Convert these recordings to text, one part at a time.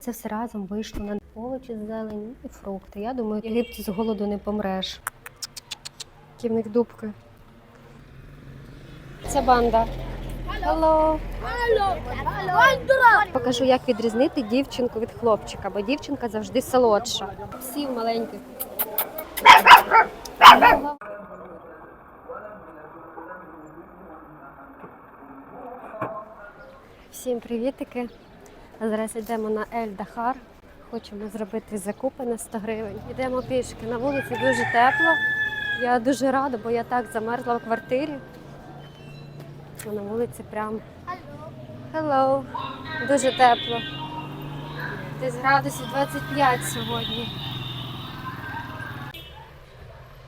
Це все разом вийшло на овочі, зелень і фрукти. Я думаю, Єгипті з голоду не помреш. Які в них дубки. Це банда. Hello. Покажу, як відрізнити дівчинку від хлопчика, бо дівчинка завжди солодша. Всі маленьких. Всім привітики. Зараз йдемо на Ель Дахар. Хочемо зробити закупи на 100 гривень. Йдемо пішки. На вулиці дуже тепло. Я дуже рада, бо я так замерзла в квартирі. А на вулиці прям Hello. Дуже тепло. Десь градусів 25 сьогодні.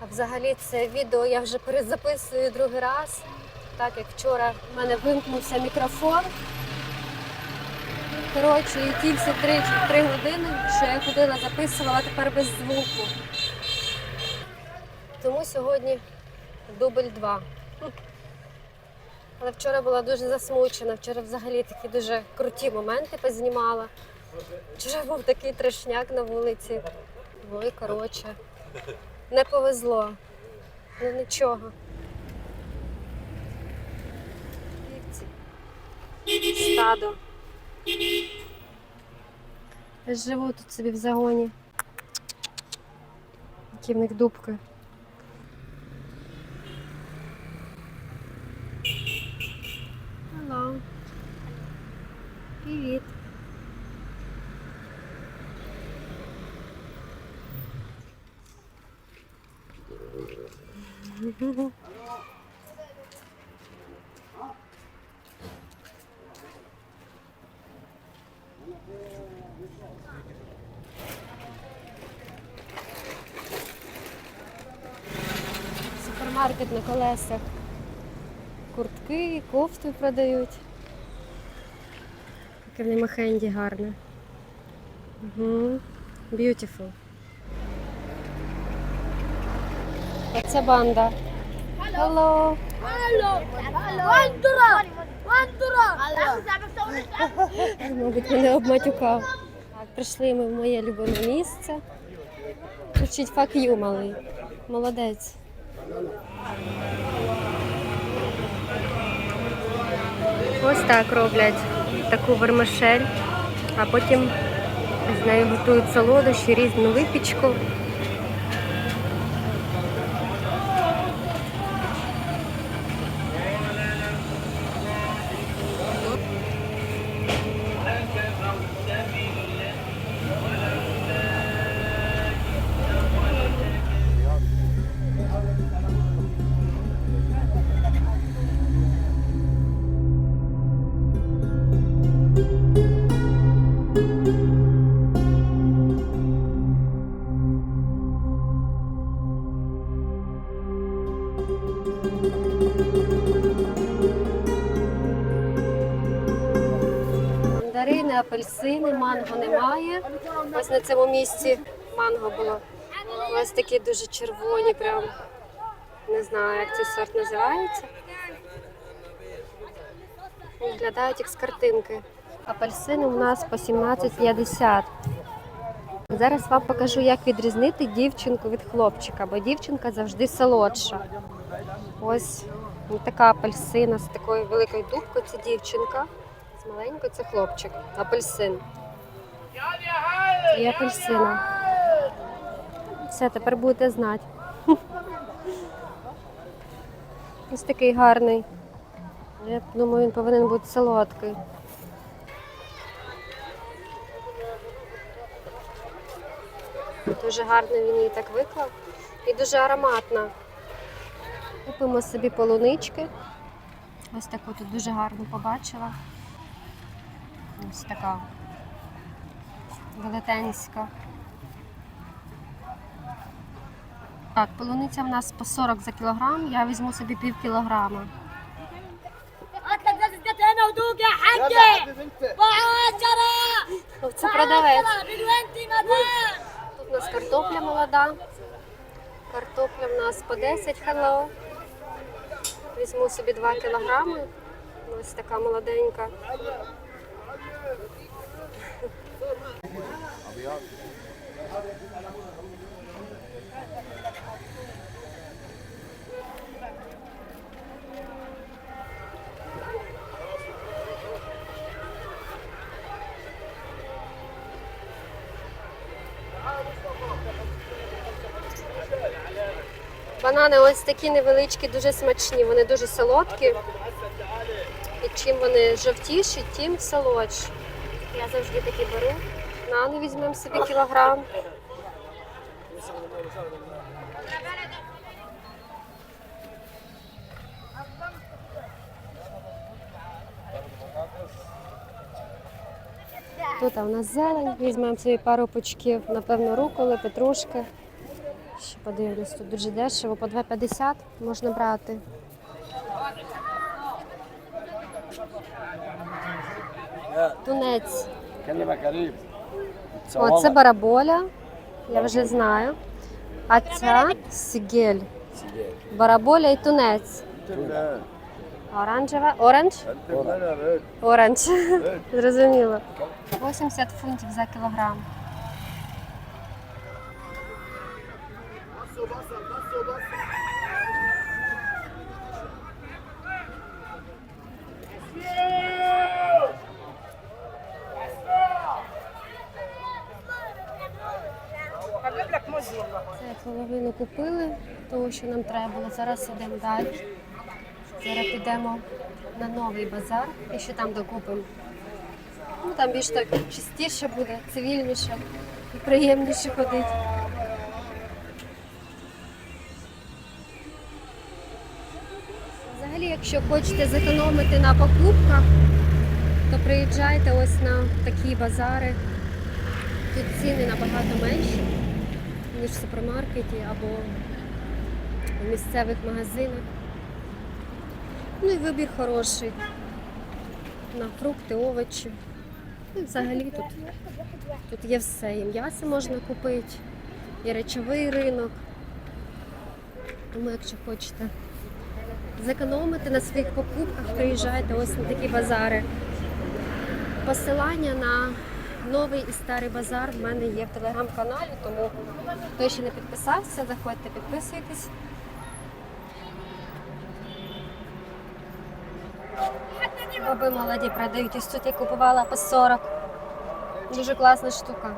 А взагалі це відео я вже перезаписую другий раз, так як вчора в мене вимкнувся мікрофон. Коротше, і ті всі три, три години, що я ходила, записувала тепер без звуку. Тому сьогодні дубль два. Але вчора була дуже засмучена. Вчора взагалі такі дуже круті моменти познімала. Вчора був такий трешняк на вулиці. Ой, коротше, не повезло. Ну нічого. Стадо. Живу тут собі в загоні. Які в них дубки. Hello. Привіт. Супермаркет на колесах. Куртки, кофти продають. Яке в ньому хенді гарне. Угу. Beautiful. Оце банда. Hello. Мабуть, мене обматюкав. Так, прийшли ми в моє любиме місце. Вчить fuck you, малий. Молодець. Ось так роблять таку вермишель, а потім з нею готують солодощі, різну випічку. Мандарини, апельсини, манго немає. Ось на цьому місці манго було. Ось такі дуже червоні, прям не знаю, як цей сорт називається. Виглядають як з картинки. Апельсини у нас по 17,50. Зараз вам покажу, як відрізнити дівчинку від хлопчика, бо дівчинка завжди солодша. Ось така апельсина з такою великою дубкою це дівчинка. З маленькою це хлопчик. Апельсин. І апельсина. Все, тепер будете знати. Ось такий гарний. Я думаю, він повинен бути солодкий. Дуже гарно він її так виклав. І дуже ароматна. Купимо собі полунички. Ось таку тут дуже гарно побачила. Ось така велетенська. Так, полуниця в нас по 40 за кілограм, я візьму собі пів кілограма. Це продавець. Тут у нас картопля молода. Картопля в нас по 10 хеллоу. Візьму собі 2 кілограми. Ось така молоденька. Банани ось такі невеличкі, дуже смачні, вони дуже солодкі. І чим вони жовтіші, тим солодші. Я завжди такі беру. На, ну візьмемо собі кілограм. Тут у нас зелень, візьмемо собі пару пучків, напевно, руколи, петрушки. Ще подивлюсь, тут дуже дешево, по 2,50 можна брати. Тунець. О, це бараболя, я вже знаю. А ця сігель. Бараболя і тунець. Оранжева. Оранж? Оранж. Зрозуміло. 80 фунтів за кілограм. Половину купили, того, що нам треба було. Зараз йдемо далі. Зараз підемо на новий базар і ще там докупимо. Ну там більш так чистіше буде, цивільніше і приємніше ходити. Взагалі, якщо хочете зекономити на покупках, то приїжджайте ось на такі базари. Тут ціни набагато менші, ніж в супермаркеті або в місцевих магазинах. Ну і вибір хороший. На фрукти, овочі. Ну, взагалі тут, тут є все. І м'ясо можна купити, і речовий ринок. Тому, якщо хочете зекономити на своїх покупках, приїжджайте ось на такі базари. Посилання на новий і старий базар в мене є в телеграм-каналі, тому хто ще не підписався, заходьте, підписуйтесь. Боби молоді продають. Ось тут я купувала по 40. Дуже класна штука.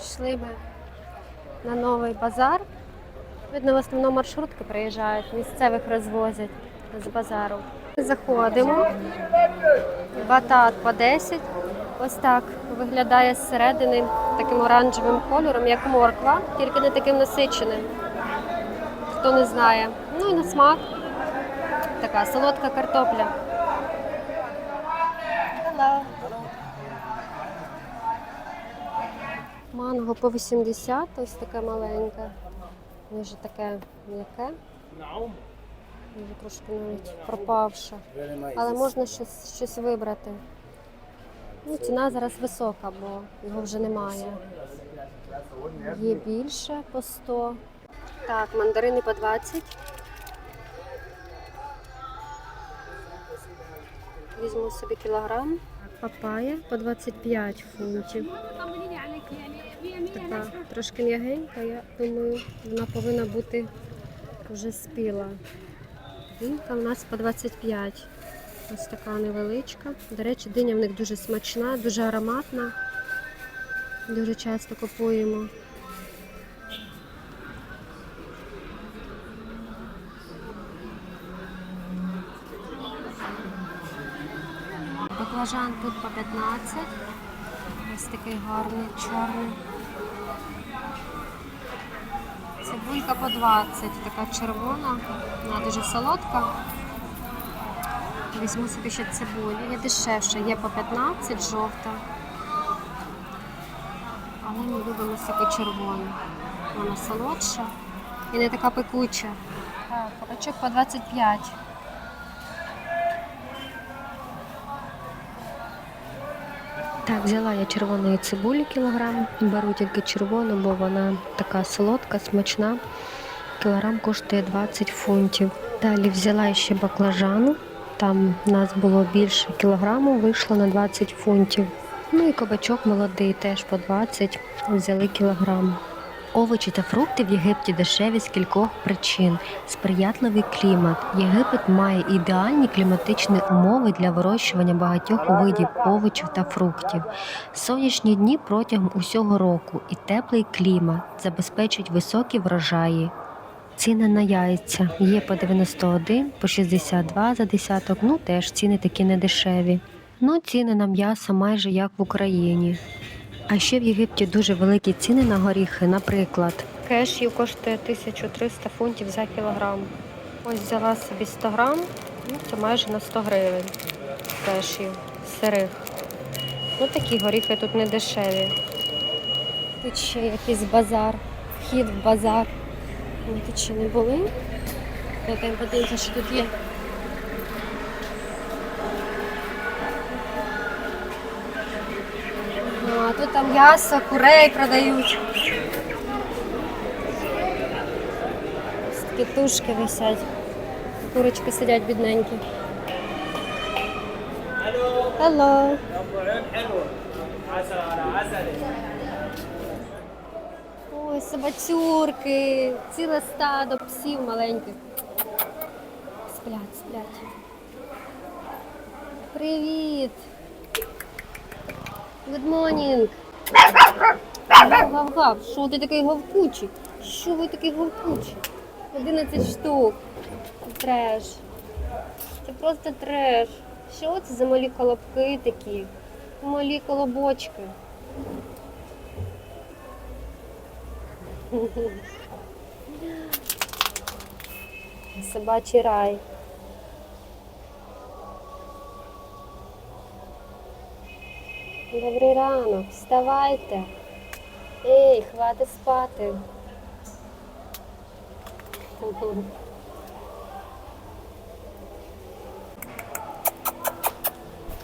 Йшли ми на новий базар. Видно, в основному маршрутки приїжджають, місцевих розвозять з базару. Заходимо. Батат по 10. Ось так виглядає зсередини таким оранжевим кольором, як морква, тільки не таким насиченим. Хто не знає. Ну і на смак така солодка картопля. Манго по 80, ось таке маленьке. Дуже таке м'яке. Дуже трошки навіть пропавше. Але можна щось, щось вибрати. Ну, ціна зараз висока, бо його вже немає. Є більше по 100. Так, мандарини по 20. Візьму собі кілограм. Папая по 25 фунтів. Така трошки м'ягенька, я думаю, вона повинна бути вже спіла. Динька у нас по 25. Ось така невеличка. До речі, диня в них дуже смачна, дуже ароматна. Дуже часто купуємо. Баклажан тут по 15. Ось такий гарний, чорний. Цибулька по 20, така червона, вона дуже солодка. Візьму собі ще цибулю. Є дешевше, є по 15 жовта. Але ми любимо собі червону. Вона солодша і не така пекуча. Так, кабачок по 25. Так, взяла я червоної цибулі кілограм. Беру тільки червону, бо вона така солодка, смачна. Кілограм коштує 20 фунтів. Далі взяла ще баклажану. Там нас було більше кілограму, вийшло на 20 фунтів. Ну і кабачок молодий теж по 20 взяли кілограм. Овочі та фрукти в Єгипті дешеві з кількох причин. Сприятливий клімат. Єгипет має ідеальні кліматичні умови для вирощування багатьох видів овочів та фруктів. Сонячні дні протягом усього року і теплий клімат забезпечують високі врожаї. Ціни на яйця є по 91, по 62 за десяток, ну теж ціни такі недешеві. Ну, ціни на м'ясо майже як в Україні. А ще в Єгипті дуже великі ціни на горіхи. Наприклад, кешів коштує 1300 фунтів за кілограм. Ось взяла собі 100 грам, ну це майже на 100 гривень кешів сирих. Ну такі горіхи тут не дешеві. Тут ще якийсь базар, вхід в базар. Ми тут ще не були. Давайте подивимося, що тут є. А, тут там м'ясо, курей продають. Ось Такі тушки висять. Курочки сидять бідненькі. Hello. Ой, собацюрки, ціле стадо псів маленьких. Сплять, сплять. Привіт. Good morning. Гав-гав, що ти такий гавкучий? Що ви такий гавкучий? 11 штук. Треш. Це просто треш. Що це за малі колобки такі? Малі колобочки. Собачий рай. Добрий ранок, вставайте. Ей, хватить спати.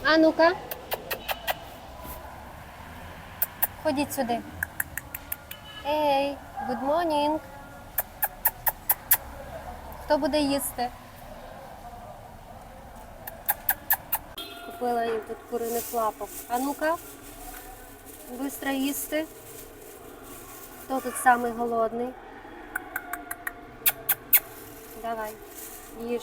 А ну-ка. Ходіть сюди. Ей, good morning. Хто буде їсти? Купила їм тут куриних лапок. А ну-ка, швидко їсти. Хто тут самий голодний? Давай, їж.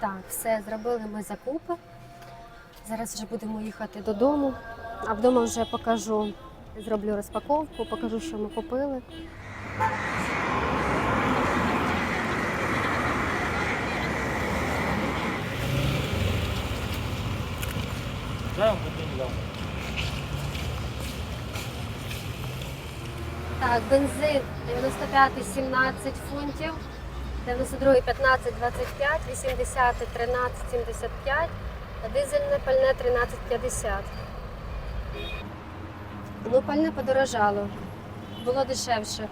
Так, все, зробили ми закупи. Зараз вже будемо їхати додому, а вдома вже покажу, зроблю розпаковку, покажу, що ми купили. Так, бензин 95 17 фунтів, 92 15 25, 80 13 75, а дизельне пальне 13,50. Ну, пальне подорожало. Було дешевше.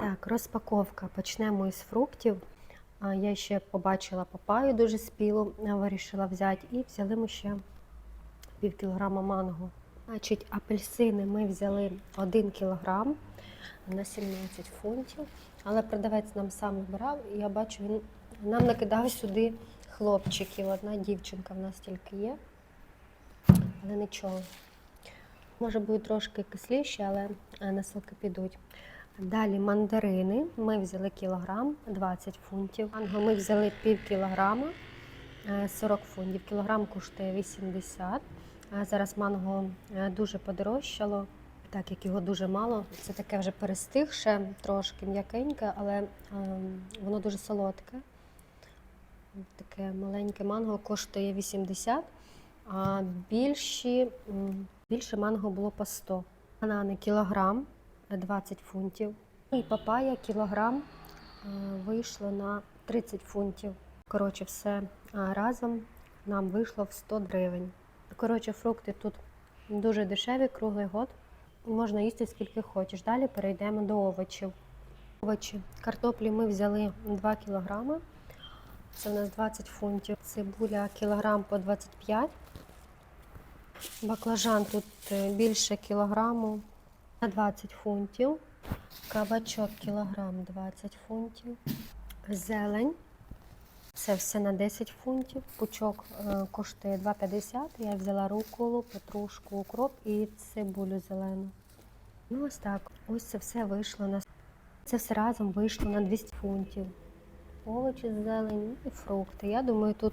Так, розпаковка. Почнемо із фруктів. Я ще побачила папаю дуже спілу, вирішила взяти. І взяли ми ще пів кілограма манго. Значить, апельсини ми взяли 1 кілограм на 17 фунтів. Але продавець нам сам вибирав, і я бачу, він Нам накидав сюди хлопчиків. Одна дівчинка в нас тільки є, але нічого. Може бути трошки кисліше, але на соки підуть. Далі мандарини. Ми взяли кілограм 20 фунтів. Манго ми взяли пів кілограма е, 40 фунтів. Кілограм коштує 80. Зараз манго е, дуже подорожчало, так як його дуже мало. Це таке вже перестигше, трошки м'якеньке, але ем, воно дуже солодке. Таке маленьке манго коштує 80, а більші, більше манго було по 100. Банани кілограм 20 фунтів. І папая кілограм е, вийшло на 30 фунтів. Коротше, все е, разом нам вийшло в 100 гривень. Коротше, фрукти тут дуже дешеві, круглий год. Можна їсти скільки хочеш. Далі перейдемо до овочів. Овочі. Картоплі ми взяли 2 кілограми. Це у нас 20 фунтів. Цибуля кілограм по 25. Баклажан тут е, більше кілограму на 20 фунтів. Кабачок кілограм 20 фунтів. Зелень. Це все на 10 фунтів. Пучок е, коштує 2,50. Я взяла руколу, петрушку, укроп і цибулю зелену. Ну ось так. Ось це все вийшло на це все разом вийшло на 200 фунтів. Овочі, зелень і фрукти. Я думаю, тут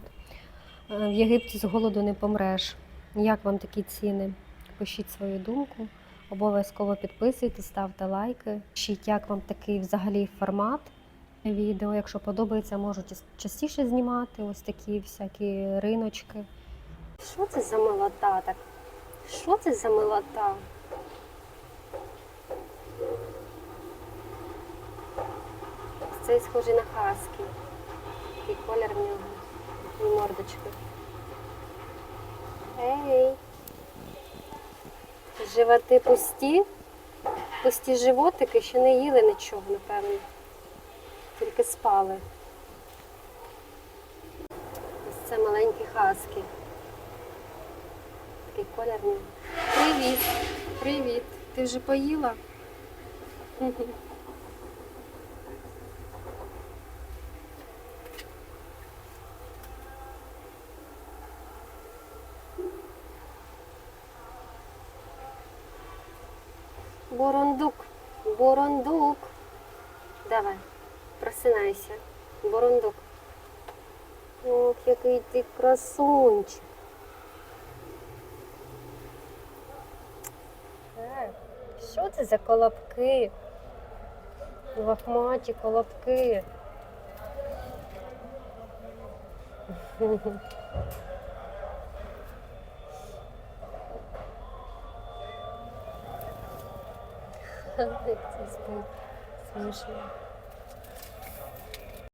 е, в Єгипті з голоду не помреш. Як вам такі ціни? Пишіть свою думку. Обов'язково підписуйтесь, ставте лайки. Пишіть, як вам такий взагалі формат відео. Якщо подобається, можу частіше знімати ось такі всякі риночки. Що це за милота так? Що це за милота? Цей схожий на хаски. Такий колір в нього. І мордочки. Ей! Животи пусті. Пусті животики ще не їли нічого, напевно. Тільки спали. Ось це маленькі хаски. Такий колір. Привіт! Привіт! Ти вже поїла? Бурундук, бурундук. Давай, просинайся. Бурундук. Ох, який ти красунчик. Е, Що це за колобки? Лохматі колобки. Як це спить. Смішно.